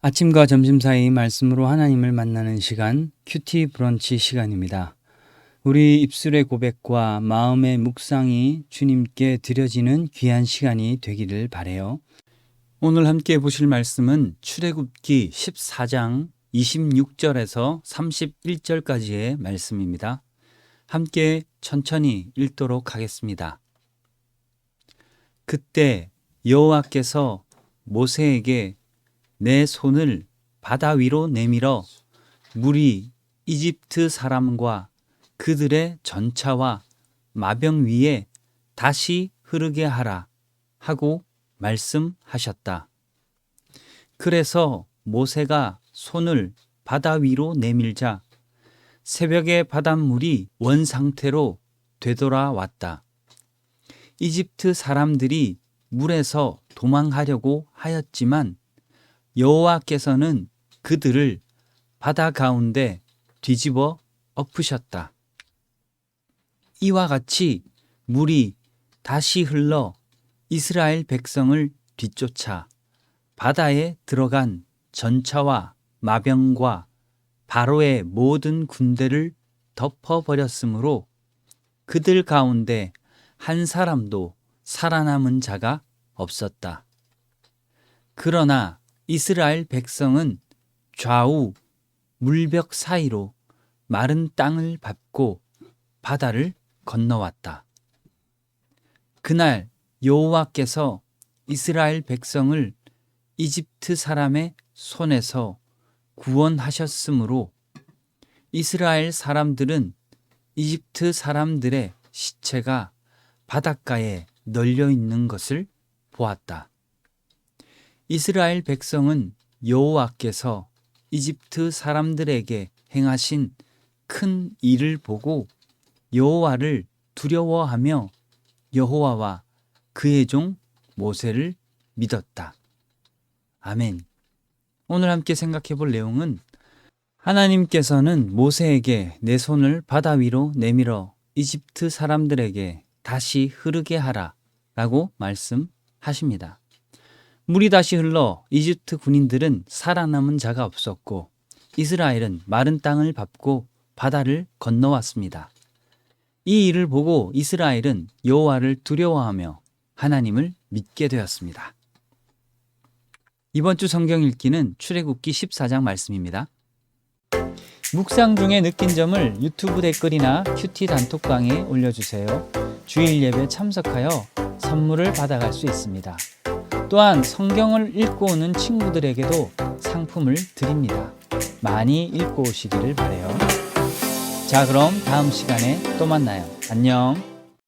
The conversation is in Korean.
아침과 점심 사이 말씀으로 하나님을 만나는 시간 큐티 브런치 시간입니다. 우리 입술의 고백과 마음의 묵상이 주님께 드려지는 귀한 시간이 되기를 바래요. 오늘 함께 보실 말씀은 출애굽기 14장 26절에서 31절까지의 말씀입니다. 함께 천천히 읽도록 하겠습니다. 그때 여호와께서 모세에게 내 손을 바다 위로 내밀어 물이 이집트 사람과 그들의 전차와 마병 위에 다시 흐르게 하라 하고 말씀하셨다. 그래서 모세가 손을 바다 위로 내밀자 새벽에 바닷물이 원 상태로 되돌아왔다. 이집트 사람들이 물에서 도망하려고 하였지만 여호와께서는 그들을 바다 가운데 뒤집어 엎으셨다. 이와 같이 물이 다시 흘러 이스라엘 백성을 뒤쫓아 바다에 들어간 전차와 마병과 바로의 모든 군대를 덮어버렸으므로 그들 가운데 한 사람도 살아남은 자가 없었다. 그러나 이스라엘 백성은 좌우 물벽 사이로 마른 땅을 밟고 바다를 건너왔다. 그날 여호와께서 이스라엘 백성을 이집트 사람의 손에서 구원하셨으므로 이스라엘 사람들은 이집트 사람들의 시체가 바닷가에 널려 있는 것을 보았다. 이스라엘 백성은 여호와께서 이집트 사람들에게 행하신 큰 일을 보고 여호와를 두려워하며 여호와와 그의 종 모세를 믿었다. 아멘. 오늘 함께 생각해 볼 내용은 하나님께서는 모세에게 내 손을 바다 위로 내밀어 이집트 사람들에게 다시 흐르게 하라 라고 말씀하십니다. 물이 다시 흘러 이집트 군인들은 살아남은 자가 없었고 이스라엘은 마른 땅을 밟고 바다를 건너왔습니다. 이 일을 보고 이스라엘은 여호와를 두려워하며 하나님을 믿게 되었습니다. 이번 주 성경 읽기는 출애굽기 14장 말씀입니다. 묵상 중에 느낀 점을 유튜브 댓글이나 큐티 단톡방에 올려주세요. 주일 예배 참석하여 선물을 받아갈 수 있습니다. 또한 성경을 읽고 오는 친구들에게도 상품을 드립니다. 많이 읽고 오시기를 바래요. 자, 그럼 다음 시간에 또 만나요. 안녕.